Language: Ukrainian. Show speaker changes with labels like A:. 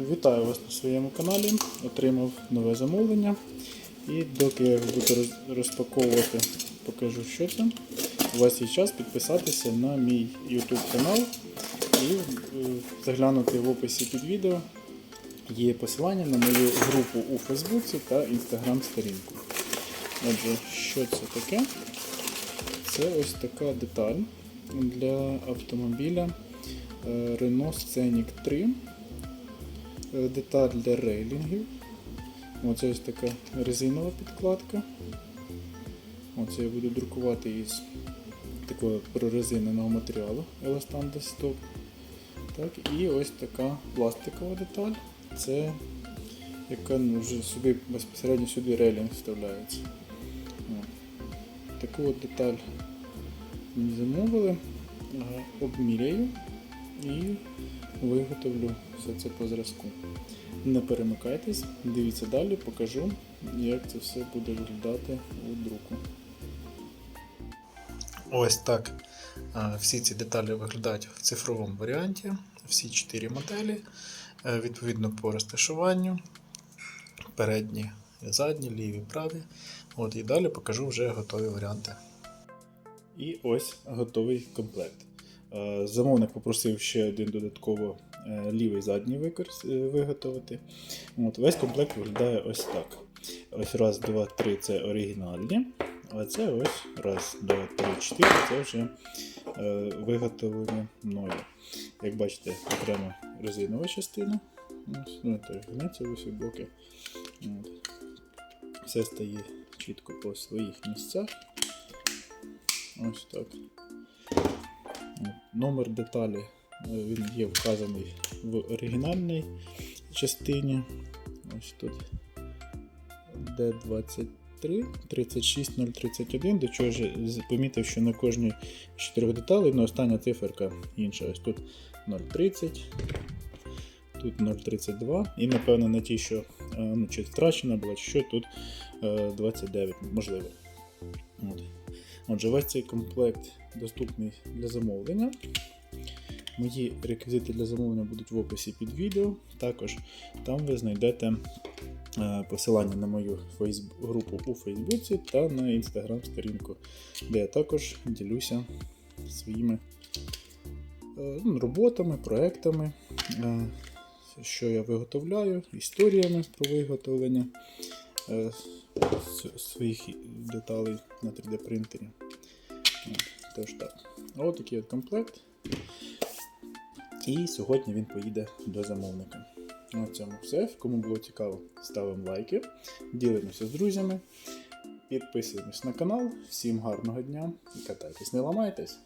A: Вітаю вас на своєму каналі. Отримав нове замовлення. І доки я буду розпаковувати, покажу, що це. У вас є час підписатися на мій YouTube канал і е, заглянути в описі під відео. Є посилання на мою групу у Фейсбуці та Instagram сторінку. Отже, що це таке? Це ось така деталь для автомобіля е, Renault Scenic 3. Е, Деталь для рейлінгів. Оце ось така резинова підкладка. Оце я буду друкувати із такого прорезиненого матеріалу Еластан Desktop. Так, і ось така пластикова деталь. Це яка ну, вже сюди безпосередньо сюди рейлінг вставляється. Таку от деталь мені замовили, обміряю і виготовлю все це по зразку. Не перемикайтесь, дивіться далі, покажу, як це все буде виглядати у друку. Ось так всі ці деталі виглядають в цифровому варіанті. Всі чотири моделі, е, відповідно по розташуванню. Передні, задні, ліві, праві. От, і далі покажу вже готові варіанти. І ось готовий комплект. Е, Замовник попросив ще один додатково е, лівий задній викорс- е, виготовити. От, весь комплект виглядає ось так. Ось раз, два, три це оригінальні. А це ось раз, два, три, чотири це вже е, виготовлені мною. Як бачите, окремо резинова частина. Ось, ну, гнеться усі боки. От. Все стає чітко по своїх місцях. Ось так. От, Номер деталі е, він є вказаний в оригінальній частині. Ось тут D23 36031, до чого ж помітив, що на кожній з чотирьох деталей ну, остання циферка інша. Ось тут 030, тут 032, і напевно на ті, що е, ну, чи втрачена була, чи що тут е, 29, можливо. От. Отже, весь цей комплект доступний для замовлення. Мої реквізити для замовлення будуть в описі під відео. Також там ви знайдете е, посилання на мою групу у Фейсбуці та на інстаграм-сторінку, де я також ділюся своїми е, ну, роботами, проектами, е, що я виготовляю, історіями про виготовлення е, своїх деталей на 3D принтері. Тож так. Ось такий от комплект. І сьогодні він поїде до замовника. На цьому все. Кому було цікаво, ставимо лайки, ділимося з друзями, підписуємось на канал. Всім гарного дня і катайтесь, не ламайтесь!